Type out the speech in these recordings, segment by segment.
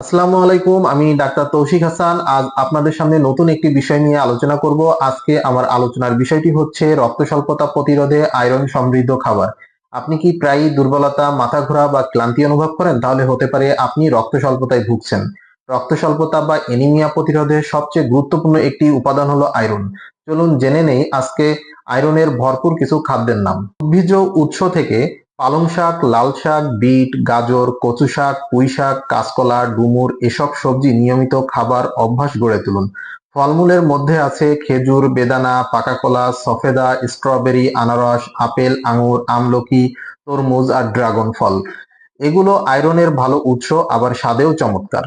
আসসালামু আলাইকুম, আমি ডাক্তার তৌশিক হাসান। আজ আপনাদের সামনে নতুন একটি বিষয় নিয়ে আলোচনা করব। আজকে আমার আলোচনার বিষয়টি হচ্ছে রক্ত স্বল্পতা প্রতিরোধে আয়রন সমৃদ্ধ খাবার। আপনি কি প্রায়ই দুর্বলতা মাথা ঘোরা বা ক্লান্তি অনুভব করেন? তাহলে হতে পারে আপনি রক্ত স্বল্পতায় ভুগছেন। রক্ত স্বল্পতা বা এনিমিয়া প্রতিরোধে সবচেয়ে গুরুত্বপূর্ণ একটি উপাদান হলো আয়রন। চলুন জেনে নেই আজকে আয়রনের ভরপুর কিছু খাদ্যের নাম। উদ্ভিজ্জ উৎস থেকে পালং শাক, লাল শাক, বিট, গাজর, কচু শাক, পুঁই শাক, কাঁচকলা, ডুমুর এসব সবজি নিয়মিত খাবার অভ্যাস গড়ে তুলুন। ফলমূলের মধ্যে আছে খেজুর, বেদানা, পাকা কলা, সফেদা, স্ট্রবেরি, আনারস, আপেল, আঙুর, আমলকি, তরমুজ আর ড্রাগন ফল। এগুলো আয়রনের ভালো উৎস, আবার স্বাদেও চমৎকার।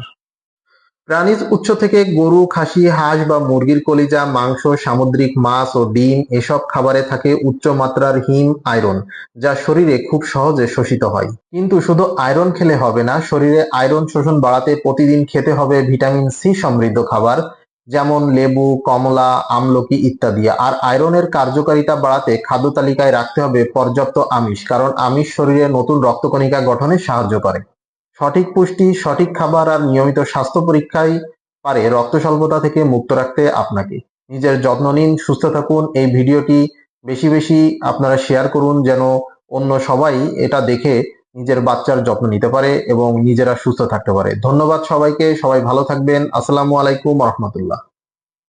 প্রাণীজ উৎস থেকে গরু, খাসি, হাঁস বা মুরগির কলিজা, মাংস, সামুদ্রিক মাছ ও ডিম এসব খাবারে থাকে উচ্চ মাত্রার হিম, আয়রন, যা শরীরে খুব সহজে শোষিত হয়। কিন্তু শুধু আয়রন খেলে হবে না, শরীরে আয়রন শোষণ বাড়াতে প্রতিদিন খেতে হবে ভিটামিন সি সমৃদ্ধ খাবার, যেমন লেবু, কমলা, আমলকি ইত্যাদি। আর আয়রনের কার্যকারিতা বাড়াতে খাদ্য তালিকায় রাখতে হবে পর্যাপ্ত আমিষ, কারণ আমিষ শরীরে নতুন রক্তকণিকা গঠনে সাহায্য করে। সঠিক পুষ্টি, সঠিক খাবার আর নিয়মিত স্বাস্থ্য পরীক্ষায় পারে রক্ত স্বল্পতা থেকে মুক্ত রাখতে আপনাকে। নিজের যত্ন নিন, সুস্থ থাকুন। এই ভিডিওটি বেশি বেশি আপনারা শেয়ার করুন যেন অন্য সবাই এটা দেখে নিজের বাচ্চার যত্ন নিতে পারে এবং নিজেরা সুস্থ থাকতে পারে। ধন্যবাদ সবাইকে, সবাই ভালো থাকবেন। আসসালামু আলাইকুম রহমতুল্লাহ।